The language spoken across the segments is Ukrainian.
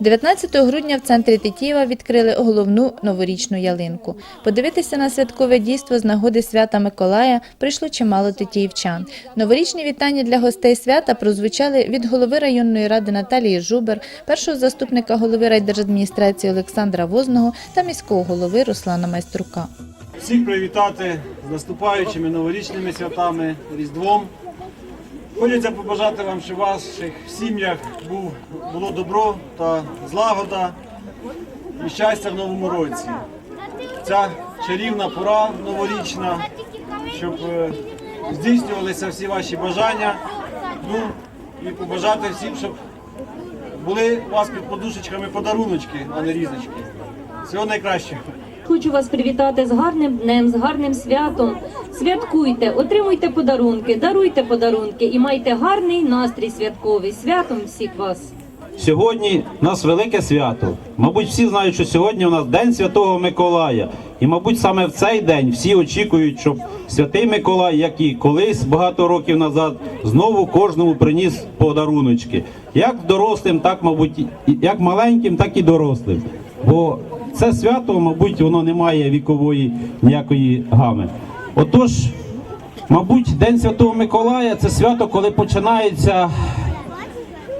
19 грудня в центрі Тетіїва відкрили головну новорічну ялинку. Подивитися на святкове дійство з нагоди свята Миколая прийшло чимало тетіївчан. Новорічні вітання для гостей свята прозвучали від голови районної ради Наталії Жубер, першого заступника голови райдержадміністрації Олександра Возного та міського голови Руслана Майструка. всіх привітати з наступаючими новорічними святами, Різдвом. Хочеться побажати вам, щоб у ваших сім'ях було добро та злагода і щастя в новому році. Ця чарівна пора новорічна, щоб е, здійснювалися всі ваші бажання. Ну і побажати всім, щоб були у вас під подушечками подаруночки, а не різочки. Всього найкращого. Хочу вас привітати з гарним днем, з гарним святом. Святкуйте, отримуйте подарунки, даруйте подарунки і майте гарний настрій святковий. Святом всіх вас! Сьогодні у нас велике свято. Мабуть, всі знають, що сьогодні у нас День Святого Миколая. І, мабуть, саме в цей день всі очікують, щоб святий Миколай, як і колись багато років назад, знову кожному приніс подаруночки. Як дорослим, так, мабуть, як маленьким, так і дорослим. Бо це свято, мабуть, воно не має вікової ніякої гами. Отож, мабуть, День Святого Миколая це свято, коли починається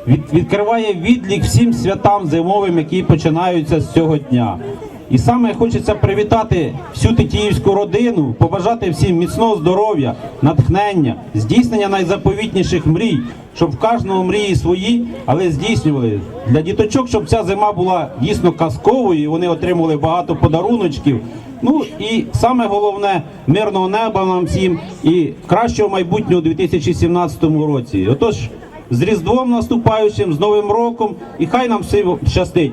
від, відкриває відлік всім святам зимовим, які починаються з цього дня. І саме хочеться привітати всю тетіївську родину, побажати всім міцного здоров'я, натхнення, здійснення найзаповітніших мрій, щоб в кожного мрії свої, але здійснювали для діточок, щоб ця зима була дійсно казковою, і вони отримали багато подаруночків. Ну і саме головне мирного неба нам всім і кращого майбутнього у 2017 році. Отож. З Різдвом наступаючим, з Новим роком, і хай нам всім щастить.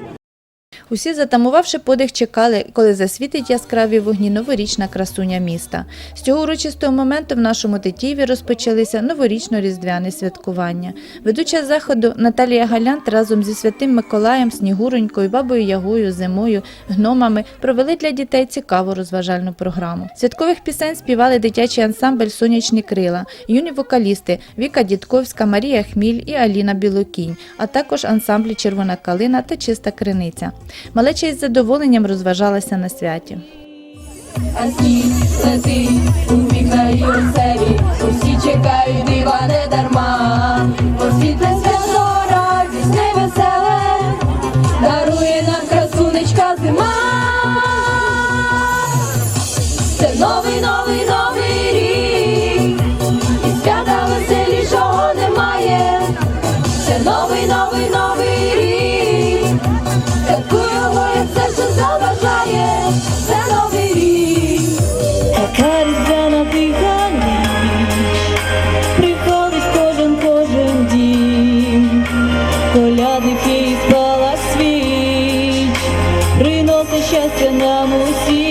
Усі, затамувавши подих, чекали, коли засвітить яскраві вогні новорічна красуня міста. З цього урочистого моменту в нашому Тетіїві розпочалися новорічно-різдвяні святкування. Ведуча заходу Наталія Галянт разом зі святим Миколаєм, Снігуронькою, бабою Ягою, зимою, гномами провели для дітей цікаву розважальну програму. Святкових пісень співали дитячий ансамбль Сонячні крила, юні вокалісти Віка Дідковська, Марія Хміль і Аліна Білокінь, а також ансамблі Червона калина та Чиста криниця. Малеча із задоволенням розважалася на святі. А сніг летить у вікна і оселі, усі чекають дива не дарма, бо світле свято радісне й веселе, дарує нам красунечка зима. Це новий, новий, новий щастя нам усім.